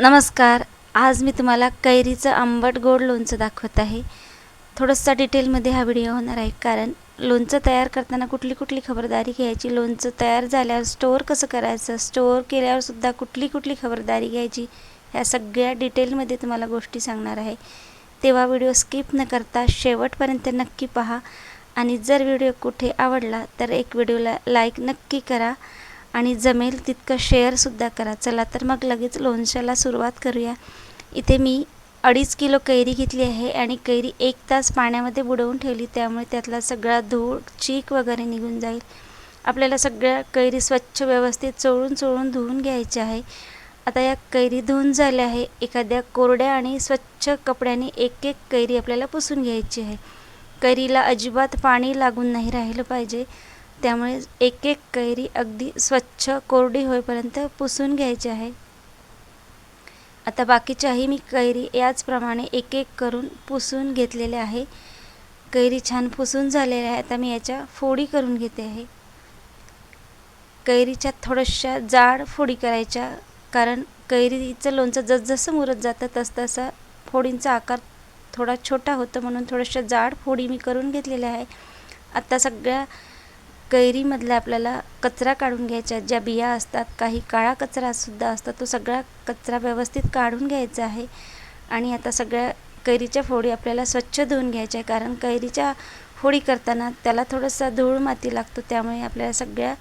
नमस्कार आज मी तुम्हाला कैरीचं आंबट गोड लोणचं दाखवत आहे. थोडंसं डिटेलमध्ये हा व्हिडिओ होणार आहे कारण लोणचं तयार करताना कुठली कुठली खबरदारी घ्यायची लोणचं तयार झाल्यावर स्टोअर कसं करायचं स्टोअर केल्यावरसुद्धा कुठली कुठली खबरदारी घ्यायची ह्या सगळ्या डिटेलमध्ये तुम्हाला गोष्टी सांगणार आहे. तेव्हा व्हिडिओ स्किप न करता शेवटपर्यंत नक्की पहा. आणि जर व्हिडिओ कुठे आवडला तर एक व्हिडिओला लाईक नक्की करा. आणि जमेल तितकं शेअरसुद्धा करा. चला तर मग लगेच लोणच्याला सुरुवात करूया. इथे मी अडीच किलो कैरी घेतली आहे आणि कैरी एक तास पाण्यामध्ये बुडवून ठेवली. त्यामुळे त्यातला सगळा धूळ चीक वगैरे निघून जाईल. आपल्याला सगळ्या कैरी स्वच्छ व्यवस्थित चोळून चोळून धुवून घ्यायची आहे. आता या कैरी धुवून झाल्या आहे. एखाद्या कोरड्या आणि स्वच्छ कपड्याने एक एक कैरी आपल्याला पुसून घ्यायची आहे. कैरीला अजिबात पाणी लागून नाही राहिलं पाहिजे. त्यामुळे एक एक कैरी अगदी स्वच्छ कोरडी होईपर्यंत पुसून घ्यायची आहे. आता बाकीच्याही मी कैरी याचप्रमाणे एक एक करून पुसून घेतलेले आहे. कैरी छान पुसून झालेल्या आहे आता मी याच्या फोडी करून घेते आहे. कैरीच्या थोड्याशा जाड फोडी करायच्या कारण कैरीचं लोणचं जसजसं मुरत जातं तसतसा फोडींचा आकार थोडा छोटा होतो म्हणून थोड्याशा जाड फोडी मी करून घेतलेल्या आहे. आता सगळ्या कैरीमधला आपल्याला कचरा काढून घ्यायचा ज्या बिया असतात काही काळा कचरासुद्धा असतात तो सगळा कचरा व्यवस्थित काढून घ्यायचा आहे. आणि आता सगळ्या कैरीच्या फोडी आपल्याला स्वच्छ धुवून घ्यायच्या आहे. कारण कैरीच्या फोडी करताना त्याला थोडंसं धूळ माती लागतो त्यामुळे आपल्याला सगळ्या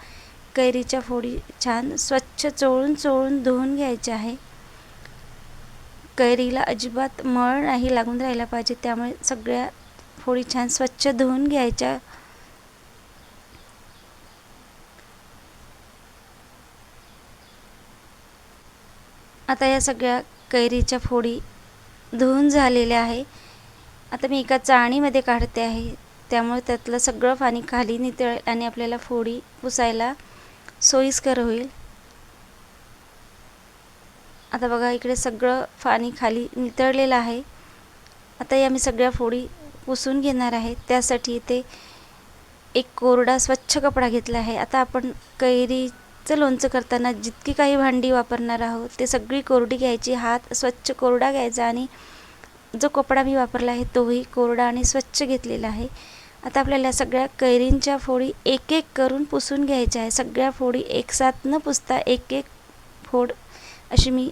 कैरीच्या फोडी छान स्वच्छ चोळून चोळून धुवून घ्यायच्या आहे. कैरीला अजिबात मळ नाही लागून राहिला पाहिजे त्यामुळे सगळ्या फोडी छान स्वच्छ धुवून घ्यायच्या आता या सगळ्या कैरीच्या फोडी धुवून झालेल्या आहे. आता मी एका चाळणीमध्ये काढते आहे. त्यामुळे त्यातलं सगळं पाणी खाली नितळ आणि आपल्याला फोडी पुसायला सोयीस्कर होईल. आता बघा इकडे सगळं पाणी खाली नितळलेलं आहे. आता या मी सगळ्या फोडी पुसून घेणार आहे. त्यासाठी इथे एक कोरडा स्वच्छ कपडा घेतला आहे. आता आपण कैरी चं लोणचं करताना जितकी काही भांडी वापरणार आहोत ते सगळी कोरडी घ्यायची हात स्वच्छ कोरडा घ्यायचा आणि जो कपडा मी वापरला आहे तोही कोरडा आणि स्वच्छ घेतलेला आहे. आता आपल्याला सगळ्या कैरींच्या फोडी एक एक करून पुसून घ्यायच्या आहे सगळ्या फोडी एकसाथ न पुसता एक एक फोड अशी मी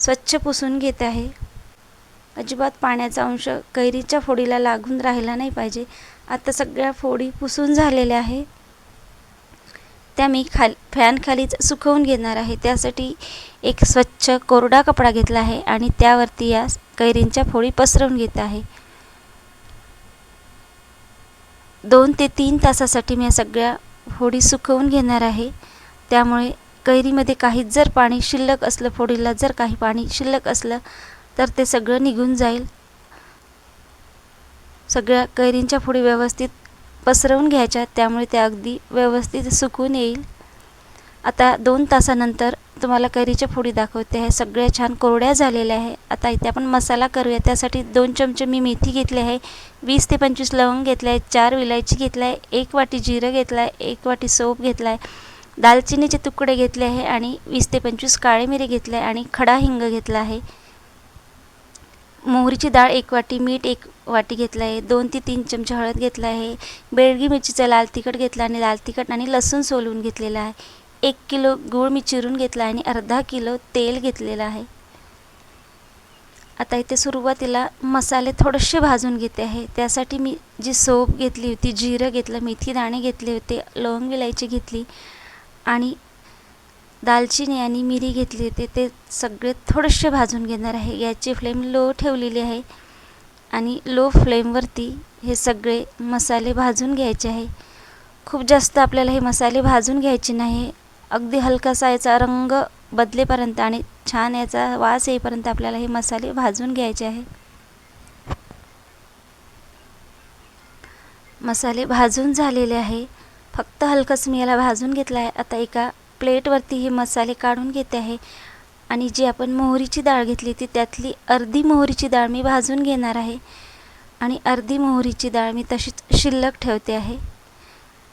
स्वच्छ पुसून घेत आहे. अजिबात पाण्याचा अंश कैरीच्या फोडीला लागून राहिला नाही पाहिजे. आता सगळ्या फोडी पुसून झालेल्या आहे त्या मी खाल फॅनखालीच सुकवून घेणार आहे. त्यासाठी एक स्वच्छ कोरडा कपडा घेतला आहे आणि त्यावरती या कैरींच्या फोडी पसरवून घेत आहे. दोन ते तीन तासासाठी मी या सगळ्या फोडी सुकवून घेणार आहे. त्यामुळे कैरीमध्ये काही जर पाणी शिल्लक असलं फोडीला जर काही पाणी शिल्लक असलं तर ते सगळं निघून जाईल. सगळ्या कैरींच्या फोडी व्यवस्थित पसरवून घ्यायच्या त्यामुळे त्या अगदी व्यवस्थित सुकून येईल. आता दोन तासानंतर तुम्हाला कैरीच्या फोडी दाखवते आहे. सगळ्या छान कोरड्या झालेल्या आहे. आता इथे आपण मसाला करूया. त्यासाठी दोन चमचे मी मेथी घेतली आहे. वीस ते पंचवीस लवंग घेतले आहे. चार विलायची घेतला आहे. एक वाटी जिरं घेतलं आहे. एक वाटी सोप घेतला आहे. दालचिनीचे तुकडे घेतले आहे आणि वीस ते पंचवीस काळे मिरे घेतले आहे आणि खडा हिंग घेतला आहे. मोहरीची डाळ एक वाटी मीठ एक वाटी घेतलं आहे दोन ते तीन चमचे हळद घेतला आहे बेळगी मिरचीचा लाल तिखट घेतला आणि लाल तिखट आणि लसूण सोलून घेतलेला आहे. एक किलो गूळ मी चिरून घेतला आणि अर्धा किलो तेल घेतलेलं आहे. आता इथे सुरुवातीला मसाले थोडेसे भाजून घेते आहे. त्यासाठी मी जी सोप घेतली होती जिरं घेतलं मेथी दाणे घेतले होते लवंग विलायची घेतली आणि दालचिनी आणि मिरी घेतली होती. ते सगळे थोडेसे भाजून घेणार आहे. याची फ्लेम लो ठेवलेली आहे आणि लो फ्लेमवरती हे सगळे मसाले भाजून घ्यायचे आहे. खूप जास्त आपल्याला हे मसाले भाजून घ्यायचे नाही. अगदी हलकासा याचा रंग बदलेपर्यंत आणि छान याचा वास येईपर्यंत आपल्याला हे मसाले भाजून घ्यायचे आहे. मसाले भाजून झालेले आहे. फक्त हलकंच मी याला भाजून घेतला आहे आता एका प्लेटवरती हे मसाले काढून घेते आहे. आणि जी आपण मोहरीची डाळ घेतली ती त्यातली अर्धी मोहरीची डाळ मी भाजून घेणार आहे. आणि अर्धी मोहरीची डाळ मी तशीच शिल्लक ठेवते आहे.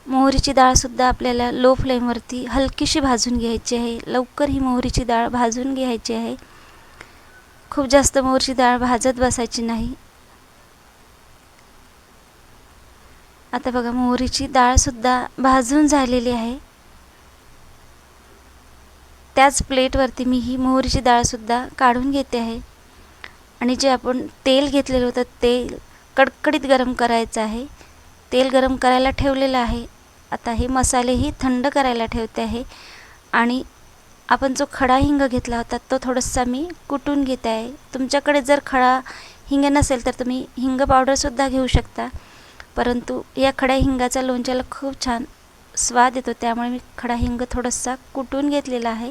मोहरीची डाळसुद्धा आपल्याला लो फ्लेमवरती हलकीशी भाजून घ्यायची आहे. लवकर ही मोहरीची डाळ भाजून घ्यायची आहे. खूप जास्त मोहरीची डाळ भाजत बसायची नाही. आता बघा मोहरीची डाळसुद्धा भाजून झालेली आहे. त्याच प्लेटवरती मी ही मोहरीची डाळसुद्धा काढून घेते आहे. आणि जे आपण तेल घेतलेलं होतं तेल कडकडीत गरम करायचं आहे. तेल गरम करायला ठेवलेलं आहे. आता हे मसालेही थंड करायला ठेवते आहे. आणि आपण जो खडा हिंग घेतला होता तो थोडासा मी कुटून घेते आहे. तुमच्याकडे जर खडा हिंग नसेल तर तुम्ही हिंग पावडरसुद्धा घेऊ शकता. परंतु या खड्या हिंगाचा लोणच्याला खूप छान स्वाद येतो त्यामुळे मी खडा हिंग थोडासा कुटून घेतलेला आहे.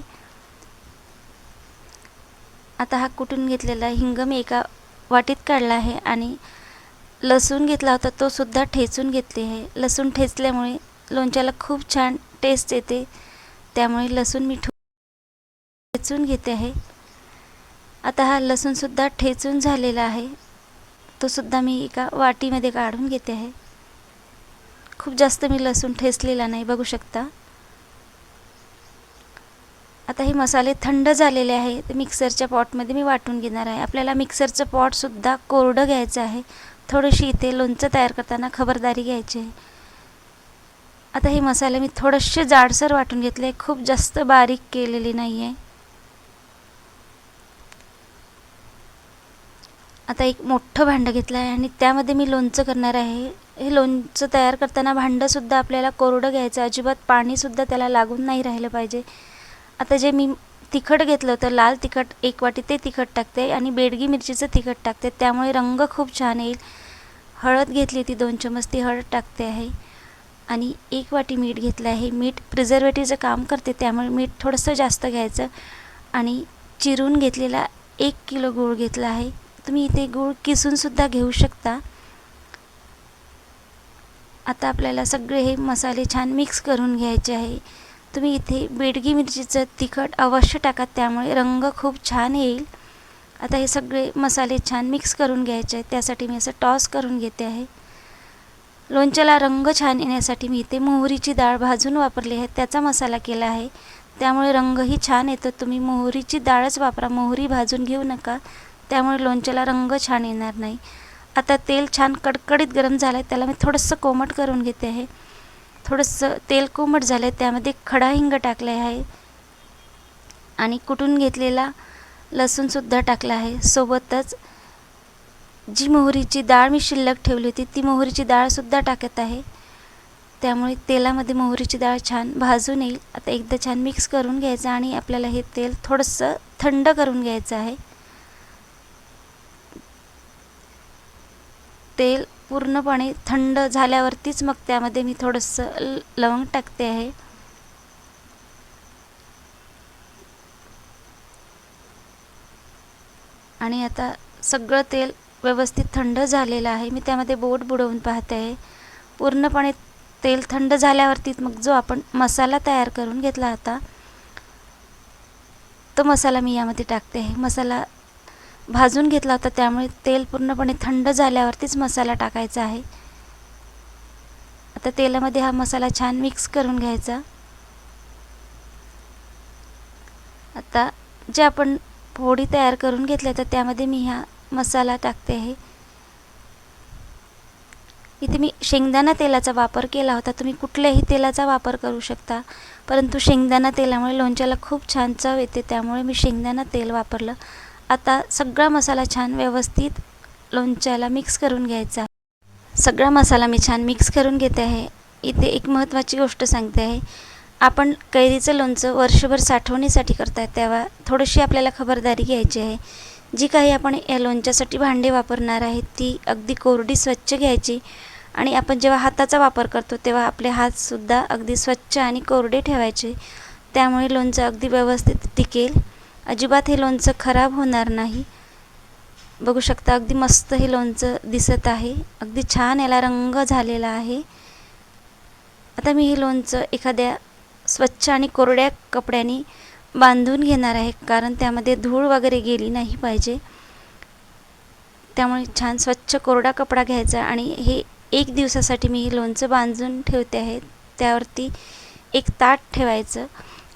आता हा कुटून घेतलेला हिंग मी एका वाटीत काढला आहे आणि लसूण घेतला होता तो सुद्धा ठेचून घेतले आहे. लसूण ठेचल्यामुळे लोणच्याला खूप छान टेस्ट येते त्यामुळे लसूण मी ठेचून घेते आहे. आता हा लसूणसुद्धा ठेचून झालेला आहे. तो सुद्धा मी एका वाटीमध्ये काढून घेते आहे. खूप जास्त मी लसूण ठेचलेला नाही बघू शकता. आता हे मसाले थंड झालेले आहे ते मिक्सरच्या पॉटमध्ये मी वाटून घेणार आहे. आपल्याला मिक्सरचं पॉटसुद्धा कोरडं घ्यायचं आहे. थोडीशी इथे लोणचं तयार करताना खबरदारी घ्यायची आहे. आता हे मसाले मी थोडेसे जाडसर वाटून घेतले खूप जास्त बारीक केलेली नाही आहे. आता एक मोठं भांडं घेतलं आहे आणि त्यामध्ये मी लोणचं करणार आहे. हे लोणचं तयार करताना भांडंसुद्धा आपल्याला कोरडं घ्यायचं अजिबात पाणीसुद्धा त्याला लागून नाही राहिलं पाहिजे. आता जे मी तिखट घेतलं होतं लाल तिखट एक वाटी ते तिखट टाकते आणि बेडगी मिरचीचं तिखट टाकते. त्यामुळे रंग खूप छान येईल. हळद घेतली होती दोन चमच ती हळद टाकते आहे. आणि एक वाटी मीठ घेतलं आहे. मीठ प्रिझर्वेटिव्हचं काम करते त्यामुळे मीठ थोडंसं जास्त घ्यायचं. आणि चिरून घेतलेला एक किलो गूळ घेतला आहे. तुम्ही इथे गूळ किसूनसुद्धा घेऊ शकता. आता आपल्याला सगळे हे मसाले छान मिक्स करून घ्यायचे आहे. तुम्ही इथे बेडगी मिरचीचं तिखट अवश्य टाका त्यामुळे रंग खूप छान येईल. आता हे सगळे मसाले छान मिक्स करून घ्यायचे आहेत त्यासाठी मी असं टॉस करून घेते आहे. लोणच्याला रंग छान येण्यासाठी मी इथे मोहरीची डाळ भाजून वापरली आहे त्याचा मसाला केला आहे. त्यामुळे रंगही छान येतो तुम्ही मोहरीची डाळच वापरा मोहरी भाजून घेऊ नका. त्यामुळे लोणच्याला रंग छान येणार नाही. आता तेल छान कडकडीत गरम झालं आहे त्याला मी थोडंसं कोमट करून घेते आहे. थोडंसं तेल कोमट झालं आहे त्यामध्ये खडा हिंग टाकले आहे. आणि कुटून घेतलेला लसूणसुद्धा टाकला आहे. सोबतच जी मोहरीची डाळ मी शिल्लक ठेवली होती ती मोहरीची डाळसुद्धा टाकत आहे. त्यामुळे तेलामध्ये मोहरीची डाळ छान भाजून येईल. आता एकदा छान मिक्स करून घ्यायचं आणि आपल्याला हे तेल थोडंसं थंड करून घ्यायचं आहे. तेल पूर्णपणे थंड झाल्यावरतीच मग त्यामध्ये मी थोडंसं लवंग टाकते आहे. आणि आता सगळं तेल व्यवस्थित थंड झालेलं आहे. मी त्यामध्ये बोट बुडवून पाहते आहे. पूर्णपणे तेल थंड झाल्यावरती मग जो आपण मसाला तयार करून घेतला होता तो मसाला मी यामध्ये टाकते आहे. मसाला भाजून घेतला होता त्यामुळे तेल पूर्णपणे थंड झाल्यावरतीच मसाला टाकायचा आहे. आता तेलामध्ये हा मसाला छान मिक्स करून घ्यायचा. आता जे आपण पोळी तयार करून घेतल्या तर त्यामध्ये मी हा मसाला टाकते आहे. इथे मी शेंगदाणा तेलाचा वापर केला होता तुम्ही कुठल्याही तेलाचा वापर करू शकता परंतु शेंगदाणा तेलामुळे लोणच्याला खूप छान चव येते त्यामुळे मी शेंगदाणा तेल वापरलं. आता सगळा मसाला छान व्यवस्थित लोणच्याला मिक्स करून घ्यायचा. सगळा मसाला मी छान मिक्स करून घेते आहे. इथे एक महत्त्वाची गोष्ट सांगते आहे. आपण कैरीचं लोणचं वर्षभर साठवणीसाठी करताय तेव्हा थोडीशी आपल्याला खबरदारी घ्यायची आहे. जी काही आपण या लोणच्यासाठी भांडे वापरणार आहेत ती अगदी कोरडी स्वच्छ घ्यायची. आणि आपण जेव्हा हाताचा वापर करतो तेव्हा आपले हातसुद्धा अगदी स्वच्छ आणि कोरडे ठेवायचे. त्यामुळे लोणचं अगदी व्यवस्थित टिकेल. अजिबात हे लोणचं खराब होणार नाही. बघू शकता अगदी मस्त हे लोणचं दिसत आहे. अगदी छान याला रंग झालेला आहे. आता मी हे लोणचं एखाद्या स्वच्छ आणि कोरड्या कपड्याने बांधून घेणार आहे कारण त्यामध्ये धूळ वगैरे गेली नाही पाहिजे. त्यामुळे छान स्वच्छ कोरडा कपडा घ्यायचा आणि हे एक दिवसासाठी मी हे लोणचं बांधून ठेवते आहे. त्यावरती एक ताट ठेवायचं.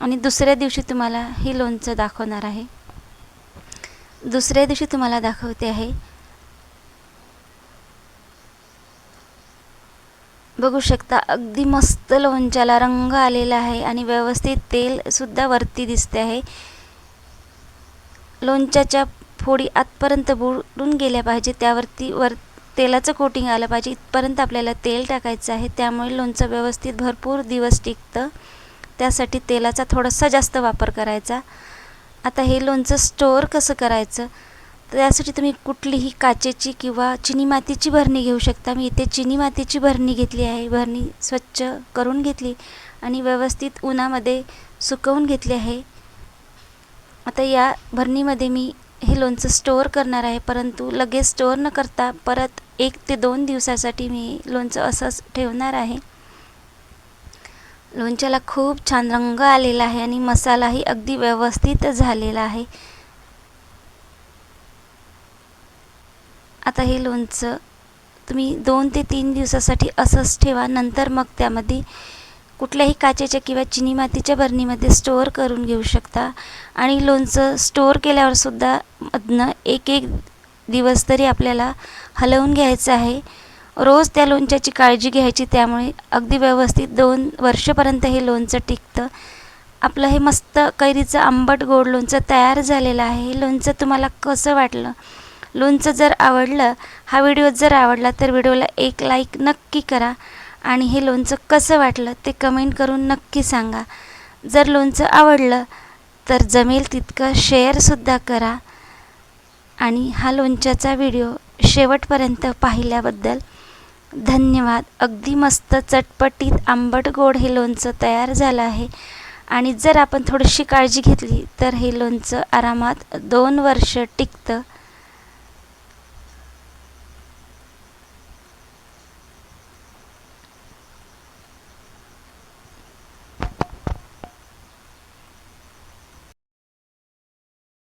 आणि दुसऱ्या दिवशी तुम्हाला हे लोणचं दाखवणार आहे. दुसऱ्या दिवशी तुम्हाला दाखवते आहे. बघू शकता अगदी मस्त लोणच्याला रंग आलेला आहे आणि व्यवस्थित तेलसुद्धा वरती दिसते आहे. लोणच्याच्या फोडी आतपर्यंत बुडून गेल्या पाहिजे त्यावरती वर तेलाचं कोटिंग आलं पाहिजे. इथपर्यंत आपल्याला तेल टाकायचं आहे त्यामुळे लोणचं व्यवस्थित भरपूर दिवस टिकतं. त्यासाठी तेलाचा थोडासा जास्त वापर करायचा. आता हे लोणचं स्टोअर कसं करायचं? तर यासाठी तुम्ही कुठलीही काचेची किंवा चिनी मातीची भरणी घेऊ शकता. मी इथे चिनी मातीची भरणी घेतली आहे. भरणी स्वच्छ करून घेतली आणि व्यवस्थित उन्हामध्ये सुकवून घेतली आहे. आता या भरणीमध्ये मी हे लोणचं स्टोअर करणार आहे. परंतु लगेच स्टोअर न करता परत एक ते दोन दिवसासाठी मी लोणचं असंच ठेवणार आहे. लोणच्याला खूप छान रंग आलेला आहे आणि मसालाही अगदी व्यवस्थित झालेला आहे. आता हे लोणचं तुम्ही दोन ते तीन दिवसासाठी असंच ठेवा नंतर मग त्यामध्ये कुठल्याही काचेच्या किंवा चिनी मातीच्या बरणीमध्ये स्टोअर करून घेऊ शकता. आणि लोणचं स्टोअर केल्यावरसुद्धा मधनं एक एक दिवस तरी आपल्याला हलवून घ्यायचं आहे. रोज त्या लोणच्याची काळजी घ्यायची त्यामुळे अगदी व्यवस्थित दोन वर्षपर्यंत हे लोणचं टिकतं. आपलं हे मस्त कैरीचं आंबट गोड लोणचं तयार झालेलं आहे. हे लोणचं तुम्हाला कसं वाटलं? लोणचं जर आवडलं हा व्हिडिओ जर आवडला तर व्हिडिओला एक लाईक नक्की करा. आणि हे लोणचं कसं वाटलं ते कमेंट करून नक्की सांगा. जर लोणचं आवडलं तर जमेल तितकं शेअरसुद्धा करा. आणि हा लोणच्याचा व्हिडिओ शेवटपर्यंत पाहिल्याबद्दल धन्यवाद. अगदी मस्त चटपटीत आंबट गोड हे लोणचं तयार झालं आहे. आणि जर आपण थोडीशी काळजी घेतली तर हे लोणचं आरामात दोन वर्ष टिकतं.